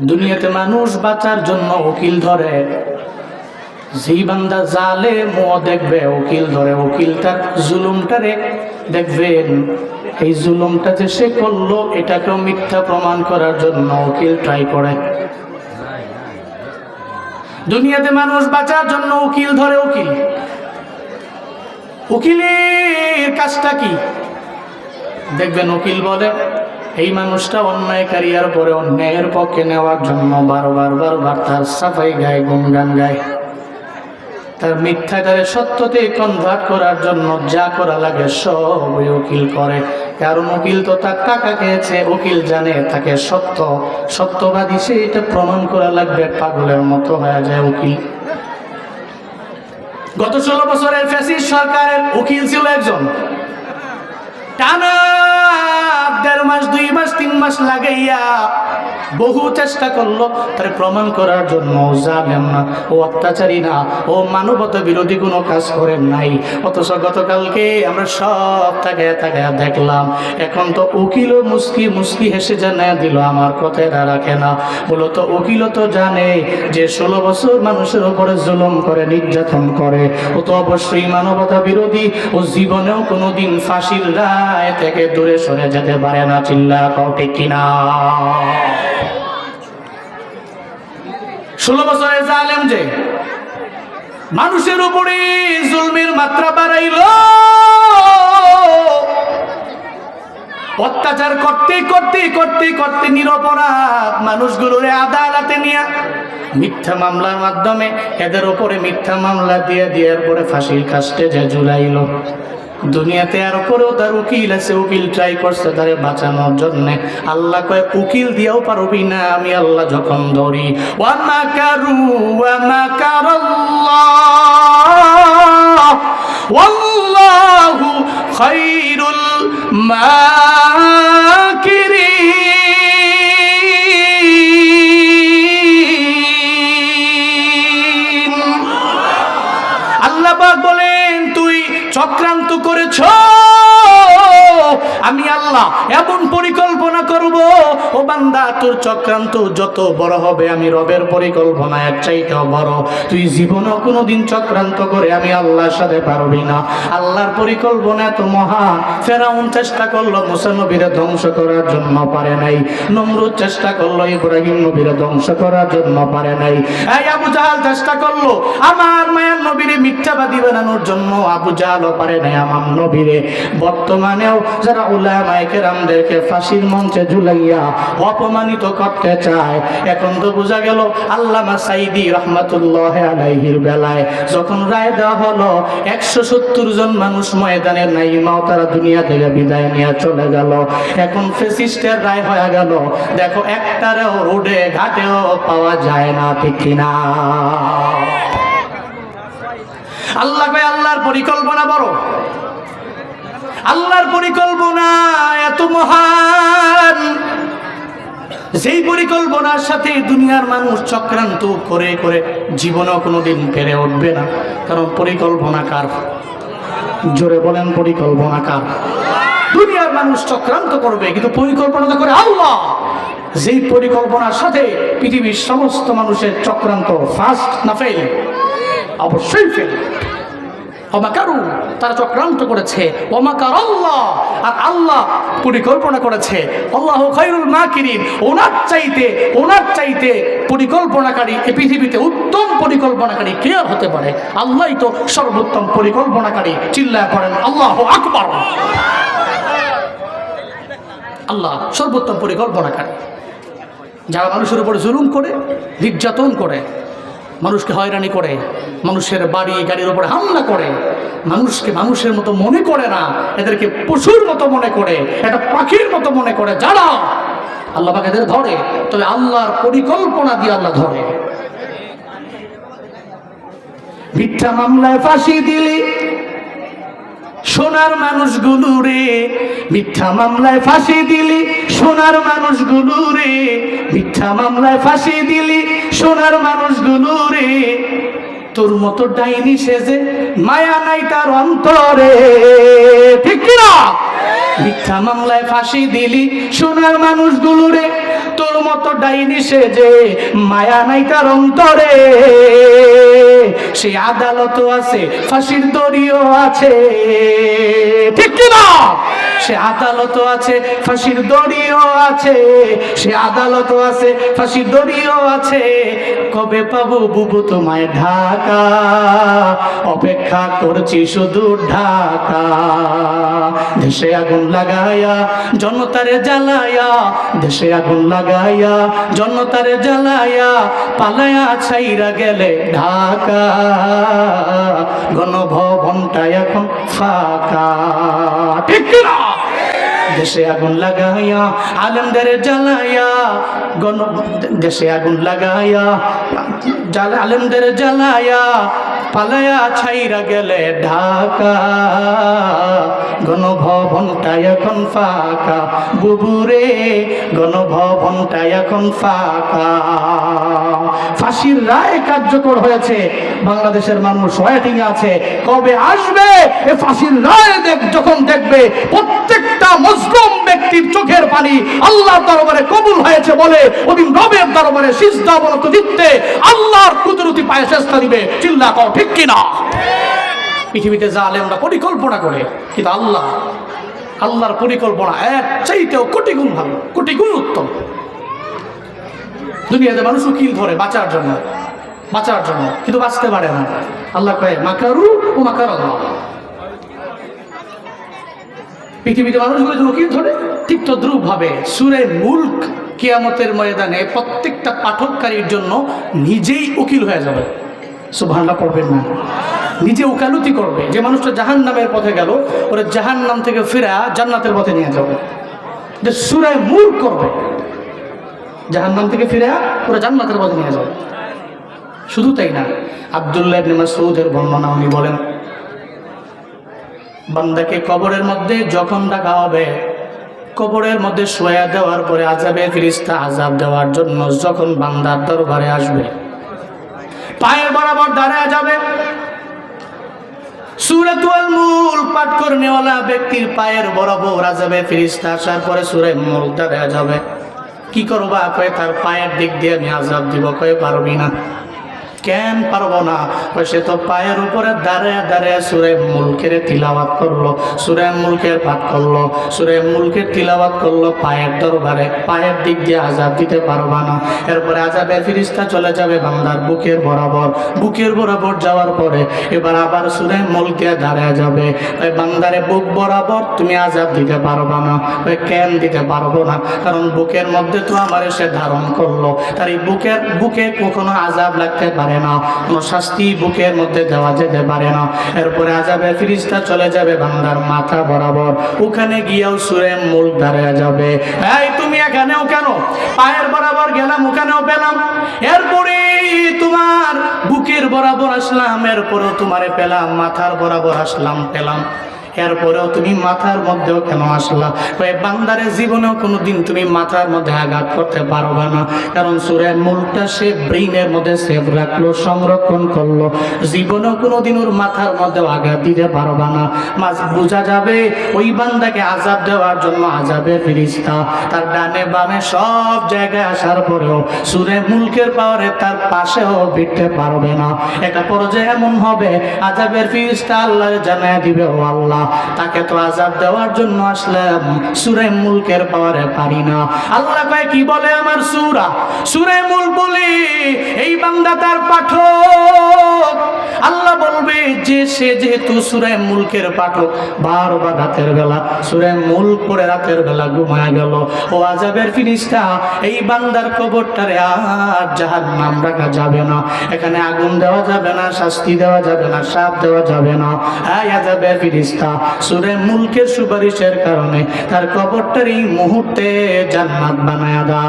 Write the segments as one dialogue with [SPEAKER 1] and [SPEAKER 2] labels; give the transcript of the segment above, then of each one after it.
[SPEAKER 1] দুনিয়াতে মানুষ বাঁচার জন্য উকিল ধরে। যেই জালে মো দেখবে, উকিল ধরে। উকিল তার জুলুমটারে দেখবেন। এই জুলুমটা যে সে করল, এটাকেও মিথ্যা প্রমাণ করার জন্য উকিল ট্রাই করে। দুনিয়াতে মানুষ বাঁচার জন্য উকিল ধরে উকিল। উকিলের কাজটা কি? দেখবেন উকিল বলে এই মানুষটা অন্যায়কারী আর পরে অন্যায়ের পক্ষে নেওয়ার জন্য বারবার বারবার তার সাফাই গায় গুনগান গায়। তার মিথ্যাটারে সত্যতে কনভার্ট করার জন্য যা করা লাগে সব উকিল করে। কারণ উকিল তো তার টাকা খেয়েছে, উকিল জানে তাকে সত্য, সত্যবাদী সে এটা প্রমাণ করা লাগবে, পাগলের মতো হয়ে যায় উকিল। গত ষোলো বছরের ফ্যাসিস্ট সরকারের উকিল ছিল একজন। মাস লাগাইয়া বহু চেষ্টা করল, তার প্রমাণ করার জন্য জানেন না। ও অত্যাচারী না, ও মানবতা বিরোধী কোনো কাজ করেন নাই। অথচ গতকালকে আমরা সব তাকে তাকে দেখলাম, এখন তো উকিলও মুস্কি মুস্কি হেসে জানায় দিল, আমার কথাটা রাখে না। মূলত উকিলও তো জানে যে ষোলো বছর মানুষের উপরে জুলুম করে, নির্যাতন করে। ও তো অবশ্যই মানবতা বিরোধী, ও জীবনেও কোনোদিন ফাঁসির রায় থেকে দূরে সরে যেতে পারে না চিল্লা কও ঠিক কিনা। ষোলো বছরের জালেম যে মানুষের উপরে জুলমের মাত্রা বাড়াইল। অত্যাচার করতে করতে করতে করতে নিরপরাধ মানুষগুলোরে আদালতে নিয়ে মিথ্যা মামলার মাধ্যমে এদের উপরে মিথ্যা মামলা দিয়ে দেওয়ার পরে ফাঁসির কাস্টে যে ঝুলাইল। দুনিয়াতে আর উপরেও তার উকিল আছে, উকিল ট্রাই করছে তারে বাঁচানোর জন্য। আল্লাহ কয়, উকিল দিয়েও পারবি না, আমি আল্লাহ যখন ধরি। ওয়ামা কারু ওয়ামা কারাল্লাহ ওয়াল্লাহু মা মাকিরিন। করেছ আমি আল্লাহ এমন পরিকল্পনা করব? ও বান্দা, তোর চক্রান্ত যত বড় হবে, আমি রবের পরিকল্পনা এক চাইতেও বড়। তুই জীবনও কোনোদিন চক্রান্ত করে আমি আল্লাহর সাথে পারবি না। আল্লাহর পরিকল্পনা এত মহান ফেরাউন চেষ্টা করল মুসা নবীরে ধ্বংস করার জন্য, পারে নাই। নমরুদ চেষ্টা করল ইব্রাহিম নবীরে ধ্বংস করার জন্য, পারে নাই। এই আবু জাহাল চেষ্টা করল, আমার মায়ের নবীরে মিথ্যাবাদী বানানোর জন্য। আবু জাহালও পারে নাই আমার নবীরে। বর্তমানেও যারা উলামায়ে কেরামদেরকে ফাঁসির মঞ্চে ঝুলাইয়া অপমানিত করতে চায়। এখন তো বোঝা গেল আল্লামা সাইদি রহমাতুল্লাহ আলাইহির বেলায় যখন রায় দেওয়া হলো, একশো সত্তর জন মানুষ ময়দানের নাইমাও তারা দুনিয়া থেকে বিদায় নিয়ে চলে গেল। এখন ফেসিস্টের রায় হয়ে গেল। দেখো একটারেও রোডে ঘাটেও পাওয়া যায় না, ঠিক কিনা? আল্লাহ আল্লাহর পরিকল্পনা বড়। আল্লাহর পরিকল্পনা এত মহান। যেই পরিকল্পনার সাথে দুনিয়ার মানুষ চক্রান্ত করে করে জীবনেও কোনোদিন পেরে উঠবে না। কারণ পরিকল্পনা কার? জোরে বলেন, পরিকল্পনা কার? দুনিয়ার মানুষ চক্রান্ত করবে, কিন্তু পরিকল্পনা তো করে আল্লাহ। যেই পরিকল্পনার সাথে পৃথিবীর সমস্ত মানুষের চক্রান্ত ফার্স্ট না ফেল অবশ্যই ফেল অমাকারু, তারা চক্রান্ত করেছে। অমাকার আল্লাহ আর আল্লাহ পরিকল্পনা করেছে। আল্লাহ খাইরুল মাকিরিন, ওনার চাইতে ওনার চাইতে পরিকল্পনাকারী এই পৃথিবীতে উত্তম পরিকল্পনাকারী কে হতে পারে? আল্লাহই তো সর্বোত্তম পরিকল্পনাকারী চিল্লা করেন আল্লাহ আকবর। আল্লাহ সর্বোত্তম পরিকল্পনাকারী। যারা মানুষের উপর জুলুম করে, নির্যাতন করে মানুষকে হয়রানি করে, মানুষের বাড়ি, গাড়ির উপরে হামলা করে, মানুষকে মানুষের মতো মনে করে না, এদেরকে পশুর মতো মনে করে, এটা পাখির মতো মনে করে, যারা আল্লাহ পাক এদের ধরে, তবে আল্লাহর পরিকল্পনা দিয়ে আল্লাহ ধরে। মিথ্যা মামলায় ফাঁসি দিলি সোনার মানুষগুলো রে, মিথ্যা মামলায় ফাঁসি দিলি, সোনার মানুষগুলো রে, মিথ্যা মামলায় ফাঁসি দিলি, সোনার মানুষগুলো রে। তোর মতো ডাইনি সেজে মায়া নাই তার অন্তরে। ঠিক কিনা? মিথ্যা মামলায় ফাঁসি দিলি, সোনার মানুষগুলো রে তোর মতো ডাইনি সেজে মায়া নাই তার অন্তরে। সে আদালতও আছে, ফাঁসির দড়িও আছে। ঠিক কিনা সে আদালতও আছে, ফাঁসির দড়িও আছে। সে আদালতও আছে, ফাঁসির দড়িও আছে। কবে পাবো বুবু তোমায় ঢাকা? অপেক্ষা করছি শুধু ঢাকা। দেশে আগুন লাগায়া, জনতারে জ্বালায়া, দেশে আগুন লাগায়া জনতারে জ্বালায়া, পালায়া ছাইরা গেলে ঢাকা। গণভবনটা এখন ফাঁকা। ঠিক কিনা দেশে আগুন লাগাইয়া আলমদের জ্বালাইয়া গণ দেশে আগুন লাগাইয়া আলমদের জ্বালাইয়া পালায়া ছাইরা গেলে ঢাকা। গণভবনটা এখন ফাঁকা। বুবুরে গণভবনটা এখন ফাঁকা। ফাঁসির রায় কার্যকর হয়েছে। বাংলাদেশের মানুষ ওয়েটিং আছে। কবে আসবে? এ ফাঁসির রায় দেখ, যখন দেখবে প্রত্যেকটা মজলুম ব্যক্তির চোখের পানি আল্লাহ দরবারে কবুল হয়েছে বলে ওদিন রবের দরবারে সিজদা বলত দিতে আল্লাহর কুদরতি পায়ে চেষ্টা দিবে। চিল্লা কর ঠিক কিনা? পৃথিবীতে যা আলেমরা পরিকল্পনা করে, কিন্তু আল্লাহ, আল্লাহর পরিকল্পনা এক চাইতেও কোটি গুণ ভালো, কোটি গুণ উত্তম। দুনিয়াতে মানুষ উকিল ধরে বাঁচার জন্য বাঁচার জন্য, কিন্তু বাঁচতে পারে না। আল্লাহ কয়ে, মাকারু ও মাকার আল্লাহ পৃথিবীতে মানুষগুলো যে উকিল ধরে সুরে মুল্ক ময়দানে প্রত্যেকটা পাঠককারীর জন্য নিজেই উকিল হয়ে যাবে। পড়বেন না। নিজে উকালতি করবে। যে মানুষটা জাহান নামের পথে গেল, ওরা জাহান নাম থেকে ফিরা জান্নাতের পথে নিয়ে যাবে। যে সুরায় মূল করবে জাহান নাম থেকে ফিরে পুরো জান্নাতের পথে নিয়ে যাবে। শুধু তাই না, আবদুল্লাহ ইবনে মাসউদের বর্ণনা উনি বলেন, বান্দাকে কবরের মধ্যে যখন ডাকা হবে, কবরের মধ্যে শোয়া দেওয়ার পরে আজাবে ফিরিস্তা আজাব দেওয়ার জন্য যখন বান্দার দরবারে আসবে, পায়ের বরাবর দাঁড়ায় যাবে। সুরাতুয়াল মূল পাঠ করে নেওয়ালা ব্যক্তির পায়ের বরাবর আজাবে ফিরিস্তা আসার পরে সুরে মূল দাঁড়ায় যাবে। কি করবা? কয়ে তার পায়ের দিক দিয়ে আমি আজাব দিব। কয়ে পারবি না। কেন পারব না? সে তো পায়ের উপরে দাঁড়ায় দাঁড়ায় সুরে মুলকের তিলাবাত করল, সুরে মুলকের পাঠ করল, সুরে মুলকের তিলাবাত করল, পায়ের দরবারে, পায়ের দিক দিয়ে আজাব দিতে পারবা না। এরপরে আজাবের ফিরিস্তা চলে যাবে বান্দার বুকের বরাবর। বুকের বরাবর যাওয়ার পরে এবার আবার সুরে মুল দিয়ে দাঁড়ায় যাবে। ওই বান্দারে বুক বরাবর তুমি আজাব দিতে পারবা না। ওই কেন দিতে পারব না? কারণ বুকের মধ্যে তো আমার সে ধারণ করল। তার এই বুকের, বুকে কখনো আজাব লাগতে পারে না। কোনো শাস্তি বুকের মধ্যে দেওয়া যেতে পারে না। এরপরে আজাবে ফিরিস্তা চলে যাবে বান্দার মাথা বরাবর। ওখানে গিয়েও সুরে মূল দাঁড়িয়ে যাবে। এই, তুমি এখানেও কেন? পায়ের বরাবর গেলাম, ওখানেও পেলাম। এরপরে তোমার বুকের বরাবর আসলাম, এরপরেও তোমারে পেলাম, মাথার বরাবর আসলাম, পেলাম। এরপরেও তুমি মাথার মধ্যেও কেন আসলা? ওই বান্দারের জীবনেও কোনো দিন তুমি মাথার মধ্যে আঘাত করতে পারবে না। কারণ সুরের মূলটা সে ব্রেইনের মধ্যে সেভ রাখল, সংরক্ষণ করল। জীবনেও কোনো দিন ওর মাথার মধ্যেও আঘাত দিতে পারবে না। মাছ বোঝা যাবে ওই বান্দাকে আজাব দেওয়ার জন্য আজাবে ফিরিস্তা তার ডানে বামে সব জায়গায় আসার পরেও সুরে মুলকের পাওয়ারে তার পাশেও বিটতে পারবে না। একটা পর্যায়ে এমন হবে, আজাবের ফিরিস্তা আল্লাহ জানায় দিবে, ও আল্লাহ। তাকে তো আজাব দেওয়ার জন্য আসলাম। সুরে মুলকের পাওয়ারে পারি না। আল্লাহ কয়, কি বলে আমার সুরা? সুরে মুল বলি, এই বান্দা তার পাঠক। আল্লাহ বলবে, যে সে যেহেতু সুরে মুলকের পাঠক বারবার রাতের বেলা, সুরে মুল করে রাতের বেলা ঘুমায় গেল। ও আজাবের ফিরিস্তা, এই বান্দার কবরটারে আর জাহান নাম রাখা যাবে না। এখানে আগুন দেওয়া যাবে না, শাস্তি দেওয়া যাবে না, সাপ দেওয়া যাবে না। আজাবের ফিরিস্তা সুরে মুলকের সুপারিশের কারণে তার কবরটার এই মুহূর্তে জান্নাত বানায় দা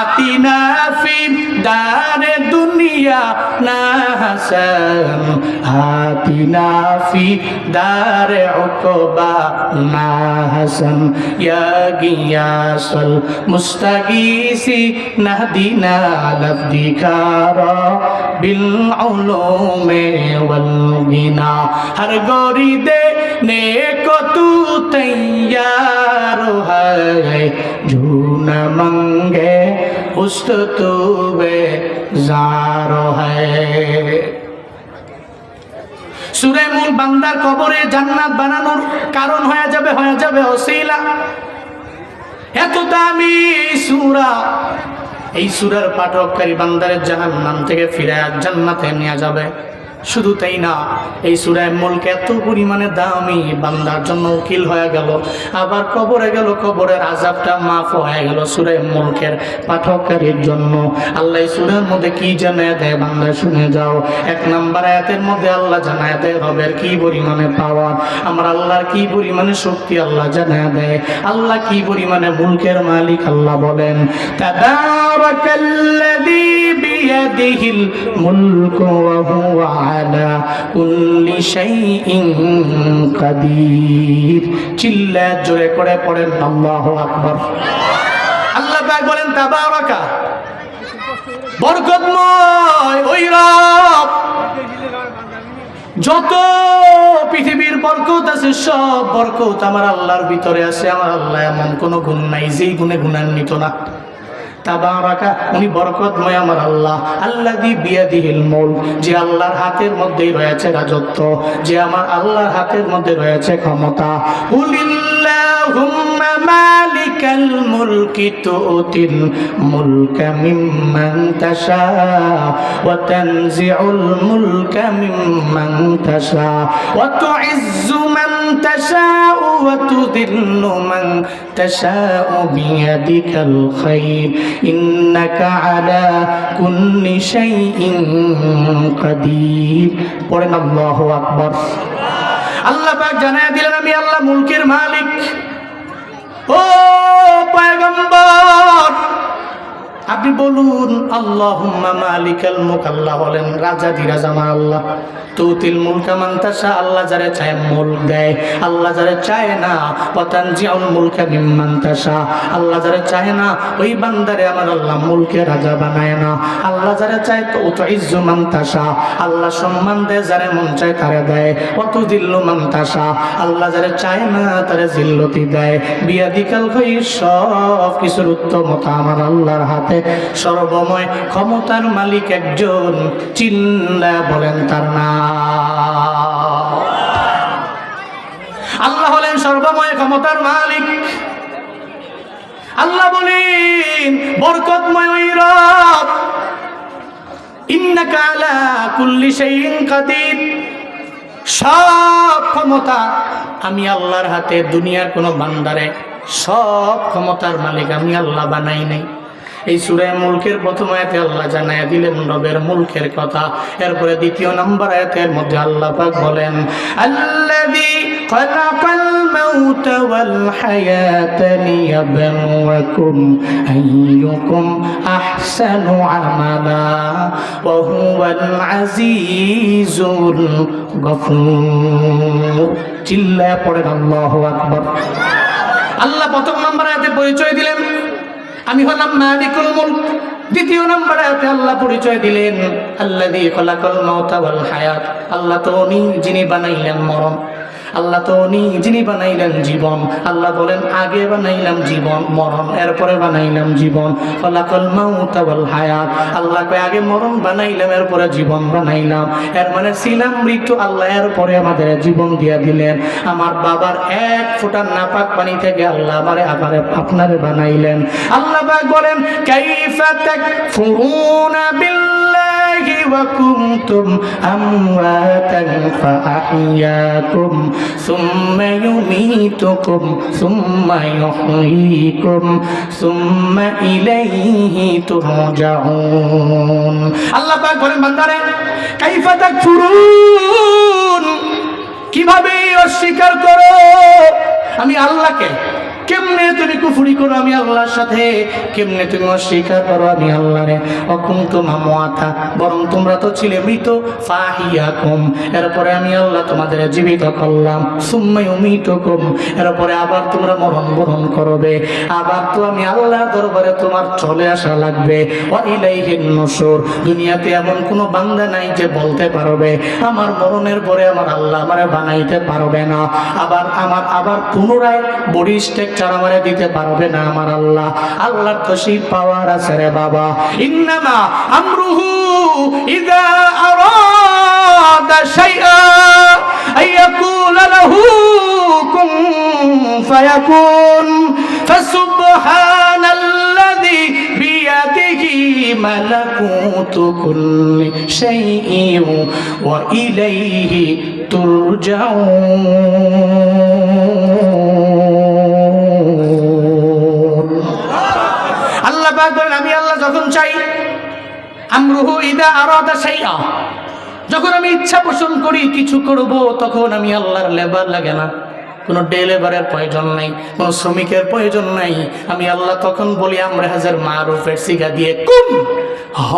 [SPEAKER 1] আতিনা ফি দারে নাসাম আতিনা ফি দার উকবা নাসাম ইয়া গিয়াসাল মুস্তাগীসি নাহদিনা লফদিকারা বিল উলুমে ওয়াল গিনা হর গরিদে নে কতু তৈয়ার হয় জুনা মঙ্গে झून मंगे उस्त तुबे जारो है সুরে মূল বান্দার কবরে জান্নাত বানানোর কারণ হয়ে যাবে হয়ে যাবে ওসিলা এত দামি এই সুরা এই সুরার পাঠককারী বান্দারের জাহান নাম থেকে ফিরে জান্নাতে নিয়ে যাবে শুধু তাই না, এই সুরায় মুলক এত পরিমাণে দামি, বান্দার জন্য উকিল হয়ে গেল। আবার কবরে গেল, কবরের আজাবটা মাফ হয়ে গেল সুরায় মুলকের পাঠকারীর জন্য। আল্লাহ সুরের মধ্যে কি জানায় দেয় বান্দা, শুনে যাও। এক নাম্বার আয়াতের মধ্যে আল্লাহ জানায় দেয়, রবের কি পরিমাণে পাওয়ার আমার আল্লাহর কি পরিমাণে শক্তি আল্লাহ জানায় দেয়। আল্লাহ কি পরিমাণে মুলকের মালিক আল্লাহ বলেন, তাবারাকাল্লাযী বিয়াদিহিল মুলকু আলা কুল্লি শাইইন কাদির চিল্লা জোরে করে পড়েন, আল্লাহু আকবার। আল্লাহ পাক বলেন, তাবারাকা, বরকতময় ওই রব। যত পৃথিবীর বরকত আছে, সব বরকত আমার আল্লাহর ভিতরে আছে। আমার আল্লাহ এমন কোনো গুণ নাই যেই গুণে গুণান্বিত না। তাবারাকা, উনি বরকতময় আমার আল্লাহ। আল্লাহ দি বিয়াদিহিল মুল যে আল্লাহর হাতের মধ্যেই রয়েছে রাজত্ব, যে আমার আল্লাহর হাতের মধ্যে রয়েছে ক্ষমতা। কুলিল্লাহুম্মা মালিকাল মুলকি মুলকা মিম্মান তাশা ওয়া তানজিউল মুলকা মিম্মান তাশা ওয়া তুইজ্জু মান ওয়া তুদিল্লু মান তাশাউ বিয়াদিকাল খাইর। ইন্নাকা আলা কুল্লি শাইইন কাদির। পড়েন আল্লাহু আকবার। আল্লাহ পাক দিলেন, আমি আল্লাহ মুলকের মালিক। ও পয়গম্বর আপনি বলুন, আল্লাহুম্মা মালিকাল মুলক। আল্লাহ বলেন, রাজা দি রাজা আমার আল্লাহ। তুতিল মুলকা মান তাশা, আল্লাহ যারে চায় মুলক দেয়। আল্লাহ যারে চায় না, ওয়াতানজিউল মুলকা মিম্মান তাশা। আল্লাহ যারে চায় না, ওই বান্দারে আমার আল্লাহ মুলকে রাজা বানায় না। আল্লাহ যারে চায় তো উতইজ্জু মান তাশা। আল্লাহ সম্মান দেয়, যারে মন চায় তারে দেয়। ওয়াতুদিল্লু মান তাশা। আল্লাহ যারে চায় না, তারে জিল্লতি দেয়। বিয়াদিকাল খাইর সব কিছুর উত্তমতা আমার আল্লাহর হাতে। সর্বময় ক্ষমতার মালিক একজন। চিল্লা বলেন তার নাম। আল্লাহ হলেন সর্বময় ক্ষমতার মালিক। আল্লাহ বলেন, বরকতময় ওই রব। ইন্নাকা আলা কুল্লি শাইইন কাদির। সব ক্ষমতা আমি আল্লাহর হাতে, দুনিয়ার কোনো বান্দারে। সব ক্ষমতার মালিক আমি আল্লাহ বানাই নাই। এই সুরায় মুলকের প্রথম আয়াতে আল্লাহ জানায় দিলেন, রবের মুলকের কথা। এরপরে দ্বিতীয় নম্বর আয়াতের মধ্যে আল্লাহ পাক বলেন হায়াতা লিয়াবলুয়াকুম আইয়ুকুম আহসানু আমালা, ওয়া হুয়াল আজিজুল গফুর। চিল্লায় পড়েন আল্লাহু আকবার। আল্লাহ প্রথম নম্বর আয়াতে পরিচয় দিলেন আমি হলাম মালিকুল মুলক। দ্বিতীয় নম্বরে আয়াতে আল্লাহ পরিচয় দিলেন আল্লাহ দিয়ে মাউতা ওয়াল হায়াত। আল্লাহ তো উনি যিনি বানাইলেন মরণ। আল্লাহ তো উনি যিনি বানাইলেন জীবন। আল্লাহ বলেন, আগে বানাইলাম জীবন, মরণ, এরপরে বানাইলাম জীবন। ফলাকল মাউতা হায়াত। আল্লাহ কয়, আগে মরণ বানাইলাম, এরপরে জীবন বানাইলাম। এর মানে ছিলাম মৃত্যু, আল্লাহ এরপরে আমাদের জীবন দিয়া দিলেন। আমার বাবার এক ফোঁটা নাপাক পানি থেকে আল্লাহ আমারে আমারে আপনারে বানাইলেন। আল্লাহ বলেন, কাইফা তাকফুরুনা বিল্লাহি কুনতুম আমওয়াতান ফাআহইয়াকুম সুম্মা ইউমীতুকুম সুম্মা ইউহয়ীকুম সুম্মা ইলাইহি তুরজাউন আল্লাহ পাক বলেন, বান্দারে, কাইফা তাকফুরুন? কীভাবে অস্বীকার করো? আমি আল্লাহকে কেমনে তুমি কুফুরি করো আমি আল্লাহর সাথে? কেমনে তুমি অস্বীকার করো আমি আল্লাহরে? অকুম তোমা মোয়াথা বরং তোমরা তো ছিলে মৃত। ফাহিয়া কম এরপরে আমি আল্লাহ তোমাদের জীবিত করলাম। সুম্মাই মৃত কম এরপরে আবার তোমরা মরণ বরণ করবে। আবার তো আমি আল্লাহ দরবারে তোমার চলে আসা লাগবে। দুনিয়াতে এমন কোনো বান্দা নাই যে বলতে পারবে। আমার মরণের পরে আমার আল্লাহ আমারে বানাইতে পারবে না। আবার আমার, আবার পুনরায় বডি স্ট্রাকচার আমারে দিতে পারবে না আমার আল্লাহ। আল্লাহর তো সেই পাওয়ার আছে রে বাবা। ইন্নামা আমরুহু ইদা আরাদা শাইআ আইয়াকুলা লাহু কুন ফায়াকুন। ফাসুবহানাল্লাযী বিয়াদিহি মালাকুতু কুল্লি শাইইন ওয়া ইলাইহি তুরজাউন। যখন চাই, আমরুহু ইদা শাইআ। যখন আমি ইচ্ছা পোষণ করি, কিছু করব, তখন আমি আল্লাহর লেবার লাগে না। কোনো ডে লেবারের প্রয়োজন নাই, কোনো শ্রমিকের প্রয়োজন নাই। আমি আল্লাহ তখন বলি, আমরা হাজার মা মারুফের সিগা দিয়ে কুন হ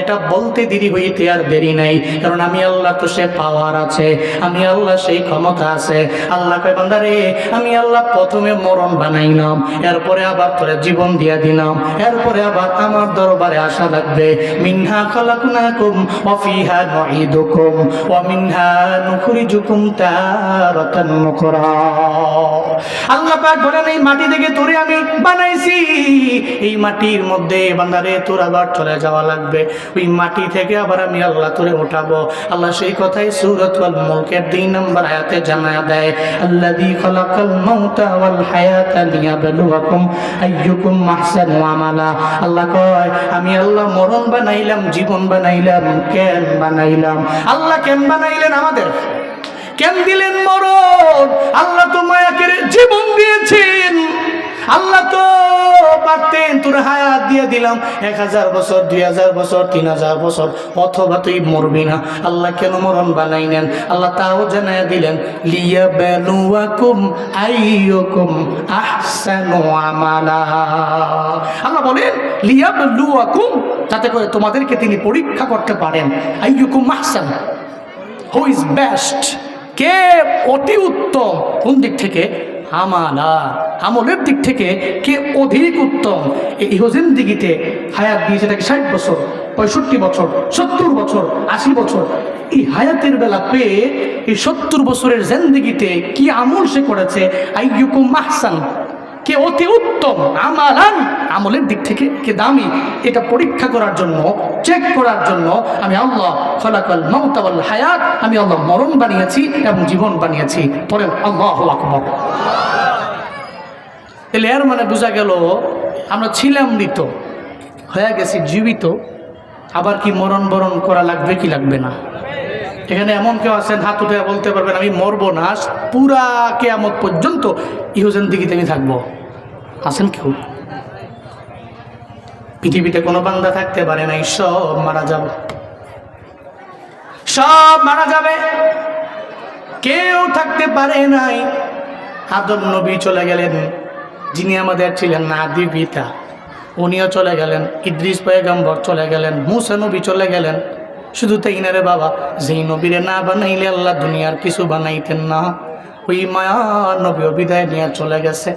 [SPEAKER 1] এটা বলতে দেরি হইতে আর দেরি নাই। কারণ আমি আল্লাহ তো সে পাওয়ার আছে, আমি আল্লাহ সেই ক্ষমতা আছে। আল্লাহ বান্দারে, আমি আল্লাহ প্রথমে মরণ বানাইলাম, এরপরে আবার তোরে জীবন দিয়া দিলাম, এরপরে আবার আমার দরবারে আসা লাগবে। মিনহা খালাকুনাকুম ওয়া ফিহা নুঈদুকুম, ওয়া মিনহা নুখরিজুকুম তারাতান নুকরা আল্লাহ পাক বলেন, এই মাটি থেকে তোরে আমি বানাইছি। এই মাটির মধ্যে বান্দারে তোর আবার চলে যাওয়া লাগবে। ওই মাটি থেকে আবার আমি আল্লাহ তোরে উঠাবো। আল্লাহ সেই কথাই সূরাতুল মুলকের দুই নম্বর আয়াতে জানা দেয়, আল্লাযী খালাকাল মাউতা ওয়াল হায়াতা লিয়াবলুয়াকুম আইয়ুকুম আহসানু আমালা। আল্লাহ কয়, আমি আল্লাহ মরণ বানাইলাম, জীবন বানাইলাম কেন বানাইলাম। আল্লাহ কেন বানাইলেন আমাদের? কেন দিলেন মরণ? আল্লাহ তো মায়াকে জীবন দিয়েছেন। আল্লাহ তো পারতেন, তোর হায়াত দিয়ে দিলাম। এক হাজার বছর, দুই হাজার বছর, তিন হাজার বছর, অথবা তুই মরবি না। আল্লাহ কেন মরণ বানাইলেন আল্লাহ তাও জানাই দিলেন, লিয়া বেলুয়াকুম আইয়কুম আহসানু আমালা। আল্লাহ বলেন, লিয়া বেলুয়াকুম? যাতে করে তোমাদেরকে তিনি পরীক্ষা করতে পারেন। আইয়কুম আহসান হু ইজ বেস্ট কে অতি উত্তম? কোন দিক থেকে? আমালা আমলের দিক থেকে কে অধিক উত্তম? এই হোসেন দিঘিতে হায়াত দিয়েছে তাকে ষাট বছর, পঁয়ষট্টি বছর, সত্তর বছর, আশি বছর। এই হায়াতের বেলা পেয়ে এই সত্তর বছরের জেন্দিগিতে কি আমল সে করেছে? আইয়ুকুম মাহসান কে অতি উত্তম, আমালান আমলের দিক থেকে কে দামি, এটা পরীক্ষা করার জন্য চেক করার জন্য আমি আল্লাহ ফলাকল মমতাবল হায়াত, আমি আল্লাহ মরণ বানিয়েছি এবং জীবন বানিয়েছি। পরে আল্লাহ আকবর। তাহলে এর মানে বোঝা গেল, আমরা ছিলাম মৃত হয়ে গেছি জীবিত, আবার কি মরণ বরণ করা লাগবে কি লাগবে না? এখানে এমন কেউ আছেন, হাত উঠে বলতে পারবেন, আমি মরবো না পুরা কেয়ামত পর্যন্ত ইহুজেন দিকে আমি থাকব। আছেন কেউ? পৃথিবীতে কোনো বান্দা থাকতে পারে নাই, সব মারা যাবে। সব মারা যাবে। কেউ থাকতে পারে নাই। আদম নবী চলে গেলেন। যিনি আমাদের ছিলেন নাদি পিতা উনিও চলে গেলেন। ইদ্রিস পয়গম্বর চলে গেলেন। মুসা নবী চলে গেলেন। শুধু তাই না রে বাবা, যেই নবীরে না বানাইলে আল্লাহ দুনিয়ার কিছু বানাইতেন না। ওই মায়া নবীও বিদায় নিয়ে চলে গেছে।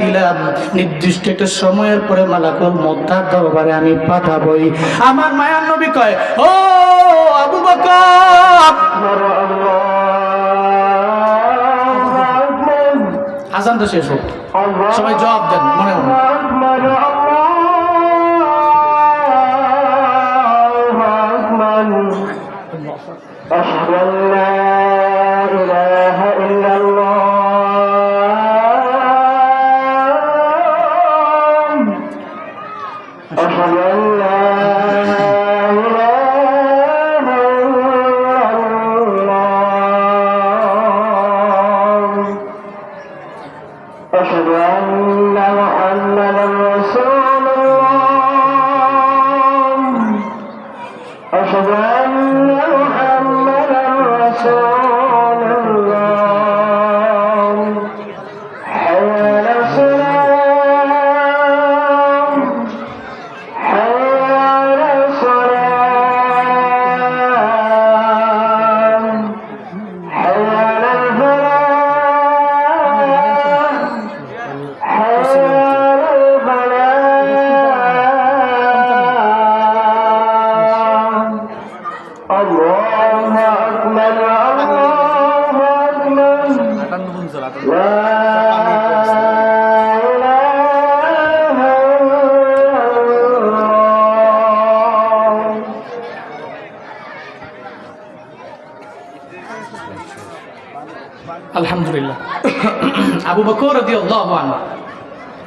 [SPEAKER 1] দিলাম। নির্দিষ্ট একটা সময়ের পরে মালাকুল মোদ্দার দরবারে আমি পাঠাবই। আমার মায়ার নবী কয়, ও আবু বকর! আজান তো শেষ হোক। সবাই জবাব দেন, মনে মনে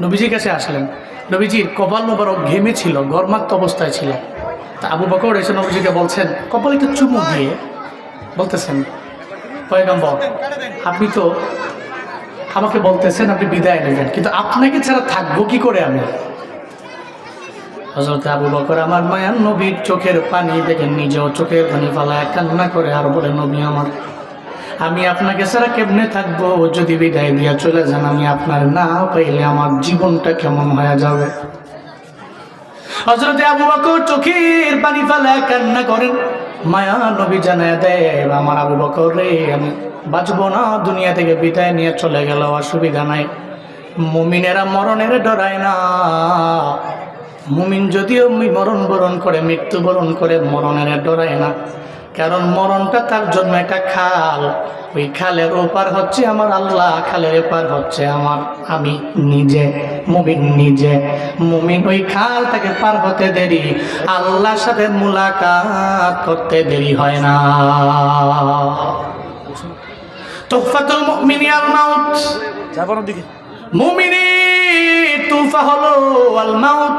[SPEAKER 1] নবীজির কাছে আসলেন। নবীজির কপাল মোবারক ঘেমে ছিল, গরমাক্ত অবস্থায় ছিল। তা আবু বকর এসে নবীজিকে বলছেন, কপালে একটু চুমু দিয়ে। বলতেছেন, পয়গম্বর, আপনি তো আমাকে বলতেছেন আপনি বিদায় নেবেন, কিন্তু আপনাকে ছাড়া থাকব কি করে আমি? হজরত আবু বকর, আমার মায়ার নবীর চোখের পানি দেখেন নিজেও চোখের পানি ফালায় কান্না করে আর বলে, নবী আমার আমি আপনাকে ছাড়া কেমনে থাকব? যদি বিদায় দিয়া চলে যান, আমি আপনার না পাইলে আমার জীবনটা কেমন হয়ে যাবে? হজরতে আবু বকর চোখের পানি ফালায় কান্না করেন। মায়া নবী জানায় দেয় আমার আবু বকর রে, আমি বাঁচবো না। দুনিয়া থেকে বিদায় নিয়ে চলে গেল অসুবিধা নাই। মুমিনেরা মরণের ডরায় না। মুমিন যদিও মরণ বরণ করে মৃত্যুবরণ করে, মরণের ডরায় না। কারণ মরণটা তার জন্য একটা খাল। ওই খালের ওপার হচ্ছে আমার আল্লাহ খালের এপার হচ্ছে আমার আমি নিজে মুমিন নিজে। মুমিন ওই খাল তাকে পার হতে দেরি আল্লাহর সাথে মুলাকাত করতে দেরি হয় না। তোফাতুল মুমিনিয়াল মাউত। মুমিনের তুফা হলো আল মাউত।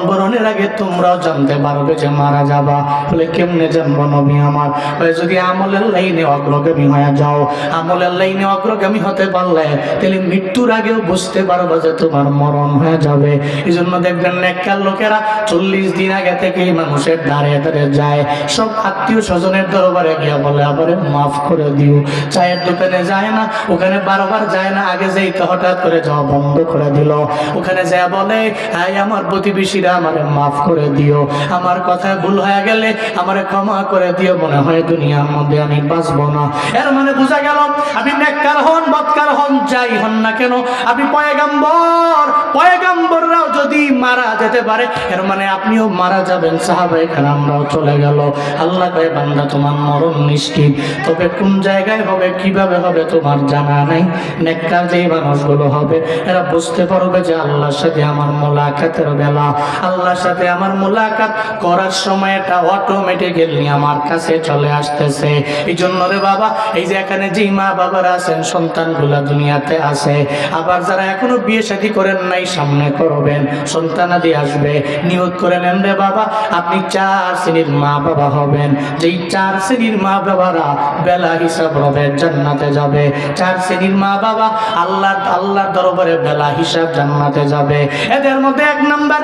[SPEAKER 1] বরণের আগে তোমরাও জানতে পারবে যে মারা যাবা। বলে, কেমনে জানব নবী আমার? বলে, যদি আমলের লাইনে অগ্রগামী হয়ে যাও, আমলের লাইনে অগ্রগামী হতে পারলে তাহলে মৃত্যুর আগেও বুঝতে পারব যে তোমার মরণ হয়ে যাবে। এই জন্য দেখবেন নেককার লোকেরা চল্লিশ দিন আগে থেকে মানুষের দাঁড়িয়ে দাঁড়িয়ে যায়। সব আত্মীয় স্বজনের দরবারে গিয়ে বলে, আবারে মাফ করে দিও। চায়ের দোকানে যায় না, ওখানে বারবার যায় না। আগে যেই তো হঠাৎ করে যাওয়া বন্ধ করে দিল। ওখানে যায় বলে হ্যাঁ আমার প্রতিবেশীরা আমারে মাফ করে দিও। আমার কথায় ভুল হয়ে গেলে আমারে ক্ষমা করে দিও। মনে হয় দুনিয়ার মধ্যে আমি বাঁচবো না। এর মানে বোঝা গেল আপনি নেককার হন বৎকার হন, যাই হন না কেন আপনি পয়গাম্বর। পয়গাম্বররাও যদি মারা যেতে পারে, এর মানে আপনিও মারা যাবেন সাহাবাই আমরাও চলে গেল। আল্লাহ কয়, বান্দা, তোমার মরণ নিশ্চিত। তবে কোন জায়গায় হবে, কীভাবে হবে, তোমার জানা নাই। নেককার যেই মানুষগুলো হবে, এরা বুঝতে পারবে যে আল্লাহর সাথে আমার মোলাকাতের বেলা। আল্লাহর সাথে আমার মোলাকাত করার সময় এটা অটোমেটিক্যালি আমার কাছে চলে আসতেছে। এই জন্য রে বাবা, এই যে এখানে যেই মা বাবারা আছেন, সন্তানগুলা দুনিয়াতে আছে। আবার যারা এখনও বিয়ে শাদী করেন নাই, সামনে করবেন, সন্তানাদি আসবে। নিয়োগ করে নেন রে বাবা, আপনি চার শ্রেণির মা বাবা হবেন। যেই চার শ্রেণির মা বাবারা বেলা হিসাব হবে জান্নাতে যাবে। চার শ্রেণির মা বাবা আল্লাহ, আল্লাহর দরবারে বেলা হিসাব জান্নাতে যাবে। এদের মধ্যে এক নাম্বার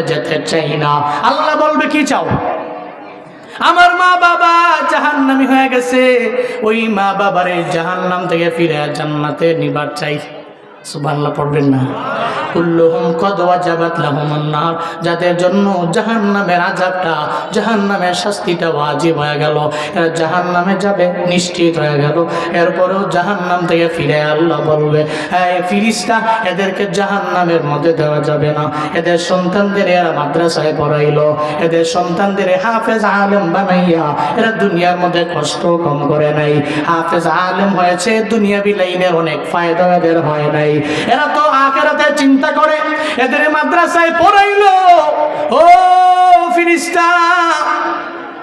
[SPEAKER 1] যেতে চাই না। আল্লাহ বলবে, কি চাও? আমার মা বাবা জাহান্নামি হয়ে গেছে। ওই মা বাবারে জাহান্নাম থেকে ফিরে জান্নাতে নিবার চাই। সুবহানাল্লাহ, পড়বেন না। যাদের জন্য শাস্তিটা হয়ে গেল, এরা যাবে, নিশ্চিত হয়ে গেল। এরপরেও থেকে ফিরে আল্লাহ বলবে, এই এদেরকে মধ্যে দেওয়া যাবে না। এদের সন্তানদের এরা মাদ্রাসায় পড়াইলো, এদের সন্তানদের হাফেজ আলেম বানাইয়া এরা দুনিয়ার মধ্যে কষ্ট কম করে নাই। হাফেজ আলেম হয়েছে দুনিয়া বিলাইনের অনেক ফায়দা এদের হয় নাই। এরা তো আখেরাতে চিন্তা করে এদের মাদ্রাসায় পড়াইলো। ও ফিরিস্তা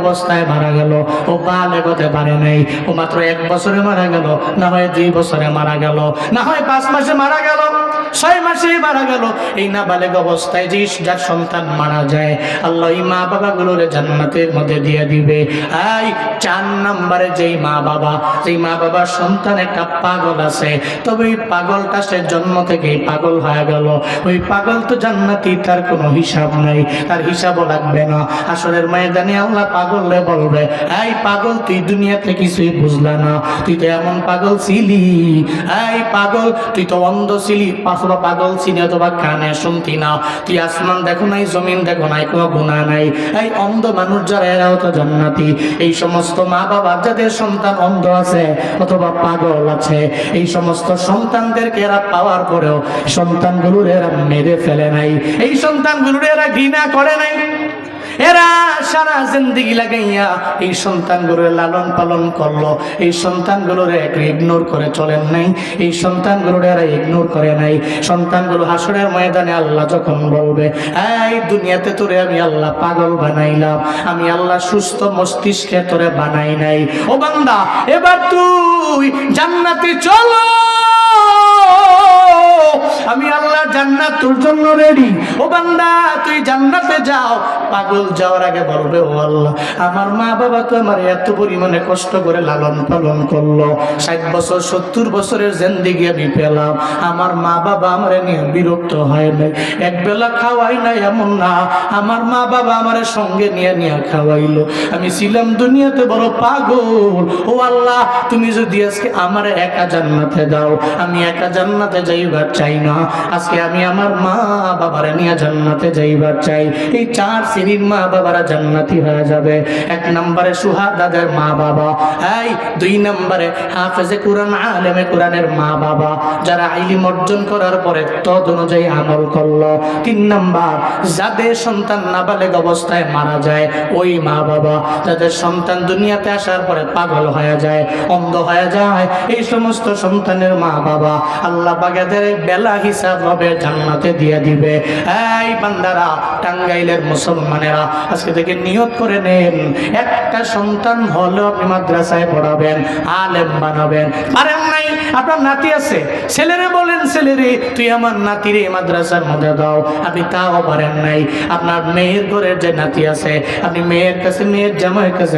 [SPEAKER 1] অবস্থায় মারা গেল। ও বালেগ হতে পারে নাই। ও মাত্র এক বছরে মারা গেল। না হয় দুই বছরে মারা গেল। না হয় পাঁচ মাসে মারা গেল। ছয় মাসে মারা গেল। এই নাবালেগ অবস্থায় যে যার সন্তান মারা যায়, আল্লাহ এই মা বাবাগুলোর জান্নাতের মধ্যে দিয়ে দিবে। এই চার নম্বরে যেই মা বাবা, যেই মা বাবার সন্তান একটা পাগল আছে, তবে ওই পাগলটা সে জন্ম থেকেই পাগল হয়ে গেল। ওই পাগল তো জান্নাতি, তার কোনো হিসাব নাই। তার হিসাবও লাগবে না। আসরের ময়দানে আল্লাহ পাগলে বলবে, এই পাগল, তুই দুনিয়াতে কিছুই বুঝলা না। তুই তো এমন পাগল ছিলি। এই পাগল, তুই তো অন্ধ ছিলি। অথবা পাগল ছিলি, অথবা কানে শুনতি না। তুই আসমান দেখো নাই, জমিন দেখো নাই, কোনো গুণা নাই। এই অন্ধ মানুষ যারা, এরাও তো জান্নাতি। এই সমস্ত মা বাবা যাদের সন্তান অন্ধ আছে, অথবা পাগল আছে, এই সমস্ত সন্তানদেরকে এরা পাওয়ার পরেও সন্তানগুলোর এরা মেরে ফেলে নাই। এই সন্তানগুলোর এরা ঘৃণা করে নাই। এরা সারা জিন্দিগি লাগাইয়া এই সন্তানগুলোর লালন পালন করল। এই সন্তানগুলোর ইগনোর করে চলেন নাই। এই সন্তানগুলোর এরা ইগনোর করে নাই। সন্তানগুলো হাসরের ময়দানে আল্লাহ যখন বলবে, এই দুনিয়াতে তোরে আমি আল্লাহ পাগল বানাইলাম। আমি আল্লাহ সুস্থ মস্তিষ্কে তোরে বানাই নাই। ও বান্দা, এবার তুই জান্নাতে চলো। আমি আল্লাহ জান্নাত তোর জন্য রেডি ও বান্দা, তুই জান্নাতে যাও। পাগল যাওয়ার আগে বলবে, ও আল্লাহ, আমার মা বাবা তো আমার এত পরিমাণে কষ্ট করে লালন পালন করল। ষাট বছর, সত্তর বছরের জেন্দিগি আমি পেলাম। আমার মা বাবা আমার নিয়ে বিরক্ত হয় নাই। এক বেলা খাওয়াই নাই এমন না। আমার মা বাবা আমার সঙ্গে নিয়ে নিয়ে খাওয়াইলো। আমি ছিলাম দুনিয়াতে বড় পাগল। ও আল্লাহ, তুমি যদি আজকে আমার একা জান্নাতে দাও, আমি একা জান্নাতে যাইবার চাই না। আজকে আমি আমার মা বাবারা নিয়ে জান্নাতে যাইবার চাই। এই চার শ্রেণির মা বাবারা জান্নাতি হয়ে যাবে। এক নম্বরে সুহাদাদের মা বাবা। এই দুই নম্বরে হাফেজে কোরআন, আলেমে কোরআনের মা বাবা। যারা আইলিম অর্জন করার পরে তদ অনুযায়ী আমল করল। তিন নাম্বার, যাদের সন্তান নাবালেগ অবস্থায় মারা যায়, ওই মা বাবা। যাদের সন্তান দুনিয়াতে আসার পরে পাগল হয়ে যায়, অন্ধ হয়ে যায়, এই সমস্ত সন্তানের মা বাবা। আল্লাহ বাগেদের বেলা হিসাব হবে, জান্নাতে দিয়ে দিবে। এই বান্দারা, টাঙ্গাইলের মুসলমানেরা, আজকে থেকে নিয়ত করে নেন। একটা সন্তান হলেও আপনি মাদ্রাসায় পড়াবেন, আলেম বানাবেন। পারেন নাই? আপনার নাতি আছে? ছেলেরে বলেন, ছেলেরে, তুই আমার নাতিরে মাদ্রাসার মধ্যে দাও। আপনি তাও পারেন নাই। আপনার মেয়ের ঘরের যে নাতি আছে, আপনি মেয়ের কাছে, মেয়ের জামাইয়ের কাছে